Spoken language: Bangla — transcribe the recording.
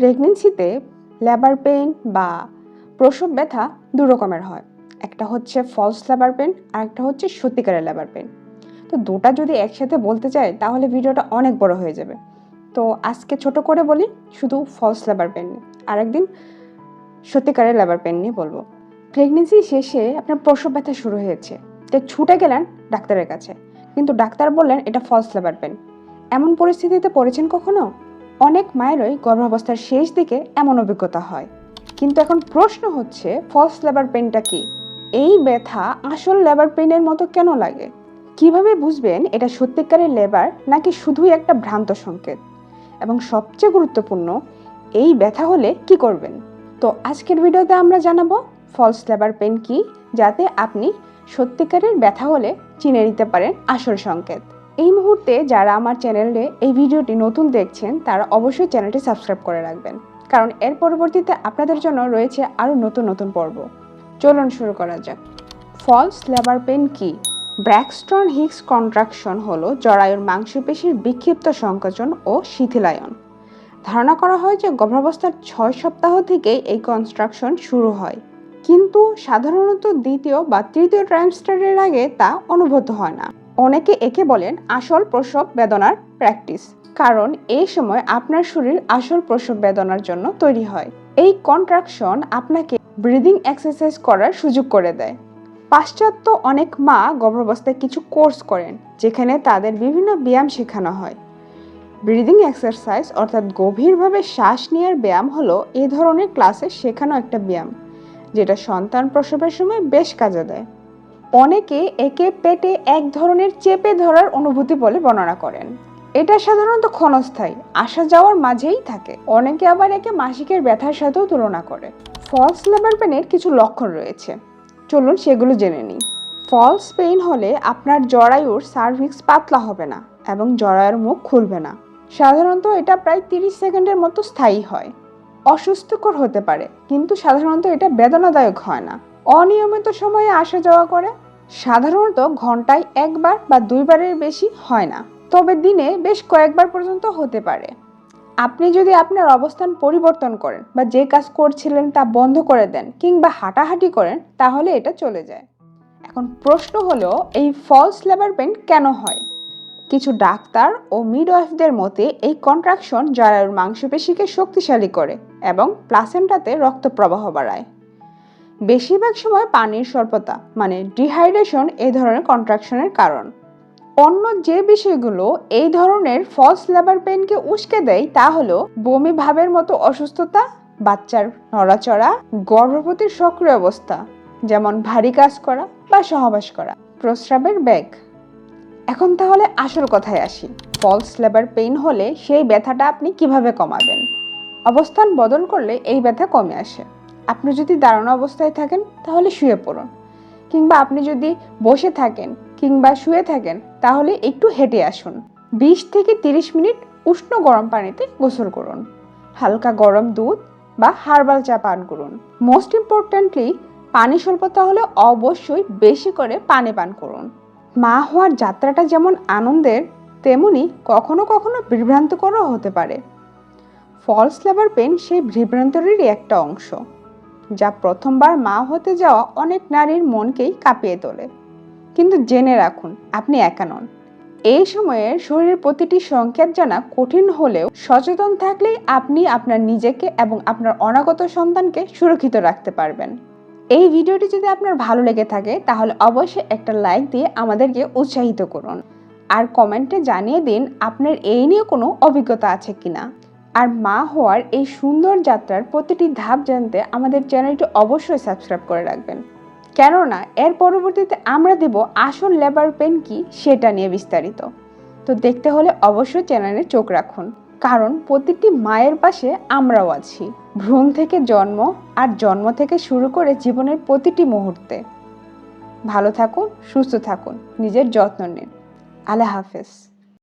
প্রেগনেন্সিতে লেবার পেইন বা প্রসব ব্যথা দু রকমের হয়। একটা হচ্ছে ফলস লেবার পেন আর একটা হচ্ছে সত্যিকারের লেবার পেন তো দুটা যদি একসাথে বলতে চাই, তাহলে ভিডিওটা অনেক বড় হয়ে যাবে। তো আজকে ছোট করে বলি, শুধু ফলস লেবার পেন নিয়ে। আরেকদিন সত্যিকারের লেবার পেন নিয়ে বলব। প্রেগনেন্সি শেষে আপনার প্রসব ব্যথা শুরু হয়েছে। তো ছুটে গেলেন ডাক্তারের কাছে। কিন্তু ডাক্তার বললেন, এটা ফলস লেবার পেন এমন পরিস্থিতিতে পড়েছেন কখনো? অনেক মায়েরই গর্ভাবস্থার শেষ দিকে এমন অভিজ্ঞতা হয়। কিন্তু এখন প্রশ্ন হচ্ছে ফলস লেবার পেনটা কি? এই ব্যথা আসল লেবার পেনের মতো কেন লাগে? কীভাবে বুঝবেন এটা সত্যিকারের লেবার নাকি শুধুই একটা ভ্রান্ত সংকেত? এবং সবচেয়ে গুরুত্বপূর্ণ, এই ব্যথা হলে কি করবেন? তো আজকের ভিডিওতে আমরা জানাব ফলস লেবার পেন কি? যাতে আপনি সত্যিকারের ব্যথা হলে চিনে নিতে পারেন আসল সংকেত। এই মুহূর্তে যারা আমার চ্যানেলে এই ভিডিওটি নতুন দেখছেন, তারা অবশ্যই চ্যানেলটি সাবস্ক্রাইব করে রাখবেন। কারণ এর পরবর্তীতে আপনাদের জন্য রয়েছে আরও নতুন নতুন পর্ব। চলুন শুরু করা যাক। ফলস লেবার পেন কি? ব্র্যাকস্টন হিক্স কন্ট্রাকশন হলো জরায়ুর মাংসপেশির বিক্ষিপ্ত সংকোচন ও শিথিলায়ন। ধারণা করা হয় যে গর্ভাবস্থার ছয় সপ্তাহ থেকেই এই কনস্ট্রাকশন শুরু হয়। কিন্তু সাধারণত দ্বিতীয় বা তৃতীয় ট্রাইমস্টারের আগে তা অনুভূত হয় না। অনেকে একে বলেন আসল প্রসব বেদনার প্র্যাকটিস কারণ এই সময় আপনার শরীর আসল প্রসব বেদনার জন্য তৈরি হয়। এই কন্ট্রাকশন আপনাকে ব্রিদিং এক্সারসাইজ করার সুযোগ করে দেয়। পাশ্চাত্য অনেক মা গর্ভাবস্থায় কিছু কোর্স করেন, যেখানে তাদের বিভিন্ন ব্যায়াম শেখানো হয়। ব্রিদিং এক্সারসাইজ অর্থাৎ গভীরভাবে শ্বাস নেওয়ার ব্যায়াম হলো এ ধরনের ক্লাসে শেখানো একটা ব্যায়াম, যেটা সন্তান প্রসবের সময় বেশ কাজে দেয়। অনেকে একে পেটে এক ধরনের চেপে ধরার অনুভূতি বলে বর্ণনা করেন। এটা সাধারণত ক্ষণস্থায়ী, আসা যাওয়ার মাঝেই থাকে। অনেকে আবার একে মাসিকের ব্যথার সাথেও তুলনা করে। ফলস লেবার পেনের কিছু লক্ষণ রয়েছে। চলুন সেগুলো জেনে নিই। ফলস পেইন হলে আপনার জরায়ুর সার্ভিক্স পাতলা হবে না এবং জরায়ুর মুখ খুলবে না। সাধারণত এটা প্রায় তিরিশ সেকেন্ডের মতো স্থায়ী হয়। অসুস্থকর হতে পারে, কিন্তু সাধারণত এটা বেদনাদায়ক হয় না। অনিয়মিত সময়ে আসা যাওয়া করে, সাধারণত ঘন্টায় একবার বা দুইবারের বেশি হয় না। তবে দিনে বেশ কয়েকবার পর্যন্ত হতে পারে। আপনি যদি আপনার অবস্থান পরিবর্তন করেন বা যে কাজ করছিলেন তা বন্ধ করে দেন কিংবা হাঁটাহাঁটি করেন, তাহলে এটা চলে যায়। এখন প্রশ্ন হলো, এই ফলস লেবার পেন কেন হয়? কিছু ডাক্তার ও মিডওয়াইফদের মতে, এই কন্ট্রাকশন জরায়ুর মাংসপেশিকে শক্তিশালী করে এবং প্লাসেন্টাতে রক্ত প্রবাহ বাড়ায়। বেশিরভাগ সময় পানির স্বল্পতা মানে ডিহাইড্রেশন এই ধরনের কন্ট্রাকশনের কারণ। অন্য যে বিষয়গুলো এই ধরনের ফলস লেবার পেনকে উস্কে দেয় তা হলো বমি ভাবের মতো অসুস্থতা, বাচ্চার নড়াচড়া, গর্ভবতীর সক্রিয় অবস্থা, যেমন ভারী কাজ করা বা সহবাস করা, প্রস্রাবের ব্যাগ এখন তাহলে আসল কথায় আসি ফলস লেবার পেইন হলে সেই ব্যথাটা আপনি কীভাবে কমাবেন? অবস্থান বদল করলে এই ব্যথা কমে আসে। আপনি যদি দাঁড়ানো অবস্থায় থাকেন, তাহলে শুয়ে পড়ুন। কিংবা আপনি যদি বসে থাকেন কিংবা শুয়ে থাকেন, তাহলে একটু হেঁটে আসুন। বিশ থেকে তিরিশ মিনিট উষ্ণ গরম পানিতে গোসল করুন। হালকা গরম দুধ বা হার্বাল চা পান করুন। মোস্ট ইম্পর্ট্যান্টলি পানি স্বল্পতা হলে অবশ্যই বেশি করে পানি পান করুন। মা হওয়ার যাত্রাটা যেমন আনন্দের, তেমনি কখনো কখনো বিভ্রান্তকরও হতে পারে। ফলস লেবার পেন সেই বিভ্রান্তরেরই একটা অংশ। যা প্রথমবার মা হতে যাওয়া অনেক নারীর মনকেই কাঁপিয়ে তোলে। কিন্তু জেনে রাখুন, আপনি একা নন। এই সময়ে শরীরের প্রতিটি সংকেত জানা কঠিন হলেও সচেতন থাকলেই আপনি আপনার নিজেকে এবং আপনার অনাগত সন্তানকে সুরক্ষিত রাখতে পারবেন। এই ভিডিওটি যদি আপনার ভালো লেগে থাকে, তাহলে অবশ্যই একটা লাইক দিয়ে আমাদেরকে উৎসাহিত করুন। আর কমেন্টে জানিয়ে দিন, আপনার এই নিয়ে কোনো অভিজ্ঞতা আছে কিনা। আর মা হওয়ার এই সুন্দর যাত্রার প্রতিটি ধাপ জানতে আমাদের চ্যানেলটি অবশ্যই সাবস্ক্রাইব করে রাখবেন। কেননা, এর পরবর্তীতে আমরা দেব আসল লেবার পেন কি সেটা নিয়ে বিস্তারিত। তো দেখতে হলে অবশ্যই চ্যানেলে চোখ রাখুন। কারণ প্রতিটি মায়ের পাশে আমরাও আছি। ভ্রূণ থেকে জন্ম আর জন্ম থেকে শুরু করে জীবনের প্রতিটি মুহূর্তে। ভালো থাকুন, সুস্থ থাকুন, নিজের যত্ন নিন। আল্লাহ হাফেজ।